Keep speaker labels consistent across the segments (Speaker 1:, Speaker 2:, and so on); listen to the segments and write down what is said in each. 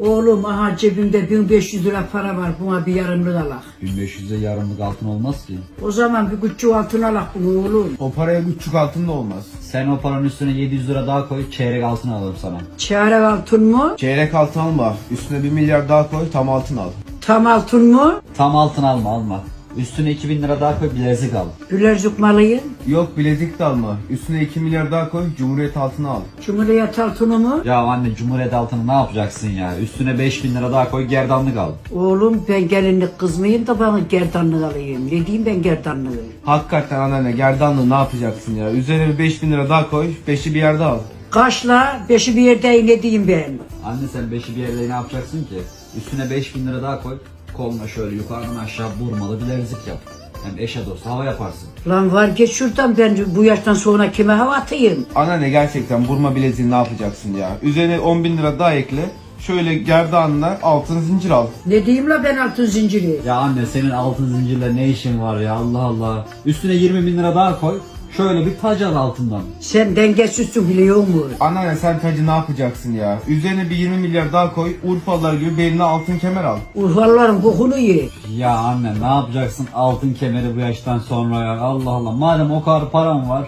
Speaker 1: Oğlum aha cebimde 1500 lira para var buna bir yarımlık alak.
Speaker 2: 1500'e yarımlık altın olmaz ki.
Speaker 1: O zaman bir küçük altın alak bunu oğlum.
Speaker 3: O paraya küçük altın da olmaz.
Speaker 2: Sen o paranın üstüne 700 lira daha koy, çeyrek altın alalım sana.
Speaker 1: Çeyrek altın mı?
Speaker 3: Çeyrek altın alma. Üstüne bir milyar daha koy tam altın al.
Speaker 1: Tam altın mı?
Speaker 2: Tam altın alma alma. Üstüne 2000 lira daha koy, bilezik al.
Speaker 1: Bilezik malıyım.
Speaker 3: Yok bilezik de alma. Üstüne 2 milyar daha koy Cumhuriyet altını al.
Speaker 1: Cumhuriyet altını mı?
Speaker 2: Ya anne Cumhuriyet altını ne yapacaksın ya? Üstüne 5000 lira daha koy, gerdanlık al.
Speaker 1: Oğlum ben gelinlik kız mıyım da bana gerdanlık alayım. Ne diyeyim ben gerdanlığı?
Speaker 3: Hakikaten anneanne gerdanlığı ne yapacaksın ya? Üzerine bir 5000 lira daha koy. Beşi bir yerde al.
Speaker 1: Kaşla beşi bir yerde ne diyeyim ben?
Speaker 2: Anne sen 5'i bir yerde ne yapacaksın ki? Üstüne 5000 lira daha koy. Koluna şöyle yukarıdan aşağı vurmalı bilezik yap. Hem eşe dost hava yaparsın.
Speaker 1: Lan var geç şuradan ben bu yaştan sonra kime hava atayım?
Speaker 3: Anneanne gerçekten burma bileziği ne yapacaksın ya? Üzerine 10 bin lira daha ekle. Şöyle gerdanla altın zincir al.
Speaker 1: Ne diyeyim la ben altın zinciri?
Speaker 2: Ya anne senin altın zincirle ne işin var ya Allah Allah. Üstüne 20 bin lira daha koy. Şöyle bir tac al altından.
Speaker 1: Sen dengesizsin biliyor musun?
Speaker 3: Anneanne sen tacı ne yapacaksın ya? Üzerine bir 20 milyar daha koy. Urfalılar gibi beline altın kemer al.
Speaker 1: Urfalıların kokunu ye.
Speaker 2: Ya anne ne yapacaksın altın kemeri bu yaştan sonra ya Allah Allah. Madem o kadar param var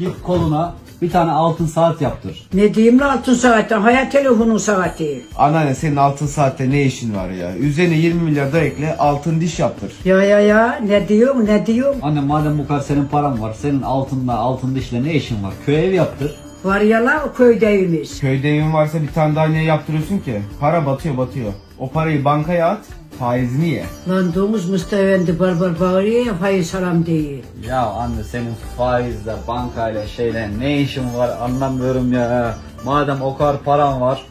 Speaker 2: git koluna bir tane altın saat yaptır.
Speaker 1: Ne diyeyim la altın saatten? Hayat telefonun saati.
Speaker 3: Anneanne senin altın saatte ne işin var ya? Üzerine 20 milyar daha ekle altın diş yaptır.
Speaker 1: Ya ya ya ne diyorum ne diyorum?
Speaker 2: Anne madem bu kadar senin paran var senin altınla altın dişle ne işin var? Köye ev yaptır.
Speaker 1: Var ya la o köydeyimiz.
Speaker 3: Köyde evin varsa bir tane daha niye yaptırıyorsun ki? Para batıyor batıyor. O parayı bankaya at faizini ye.
Speaker 1: Lan domuz Mustafa Efendi barbar bağırıyor ya faiz haram değil.
Speaker 2: Ya anne senin faizle bankayla şeyle ne işin var anlamıyorum ya. Madem o kadar paran var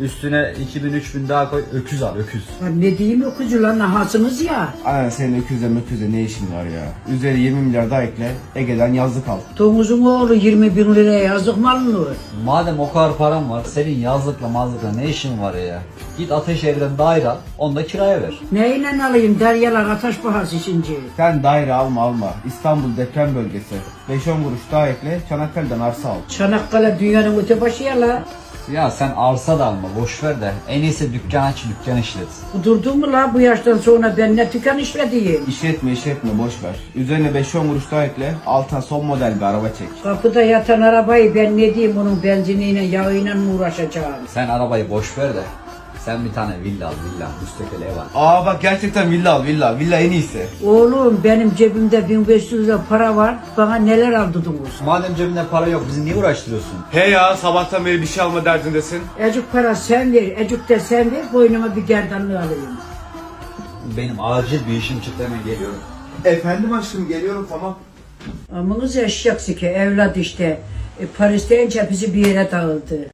Speaker 2: üstüne 2000-3000 daha koy öküz al öküz.
Speaker 1: Lan ne diyeyim öküzü lan nahasınız ya.
Speaker 3: Anneanne senin öküzle möküzle ne işin var ya? Üzeri 20 milyar daha ekle Ege'den yazlık al.
Speaker 1: Domuzun oğlu 20 bin liraya yazık mal mı?
Speaker 2: Madem o kadar paran var senin yazlıkla mazlıkla ne işin var ya? Git Ateşehir'den daire al onu da kiraya ver.
Speaker 1: Neyle alayım deryalar ataş bahası şimdi.
Speaker 3: Sen daire alma alma. İstanbul deprem bölgesi. 5-10 kuruş daha ekle Çanakkale'den arsa al.
Speaker 1: Çanakkale dünyanın öte başı ya la.
Speaker 2: Ya sen arsa da alma boş ver de en iyisi dükkan aç dükkan işlet.
Speaker 1: Durdun mu la bu yaştan sonra ben ne tüken işlediğim?
Speaker 3: İşletme işletme boş ver. Üzerine 5-10 kuruş daha ekle altına son model bir araba çek.
Speaker 1: Kapıda yatan arabayı ben ne diyeyim onun benziniyle yağıyla mı uğraşacağım?
Speaker 2: Sen arabayı boş ver de sen bir tane villa al villa müstakil ev al.
Speaker 3: Aa bak gerçekten villa al villa. Villa en iyisi.
Speaker 1: Oğlum benim cebimde 1500 lira para var. Bana neler aldırdınız?
Speaker 2: Madem cebinde para yok bizi niye uğraştırıyorsun?
Speaker 3: He ya sabahtan beri bir şey alma derdindesin.
Speaker 1: Ecuk para sen ver, ecuk de sen ver, boynuma bir gerdanlığı alayım.
Speaker 2: Benim acil bir işim çıktı hemen geliyorum.
Speaker 3: Efendim aşkım geliyorum tamam.
Speaker 1: Amınız eşek ki evlat işte. E, Paris deyince bizi bir yere dağıldı.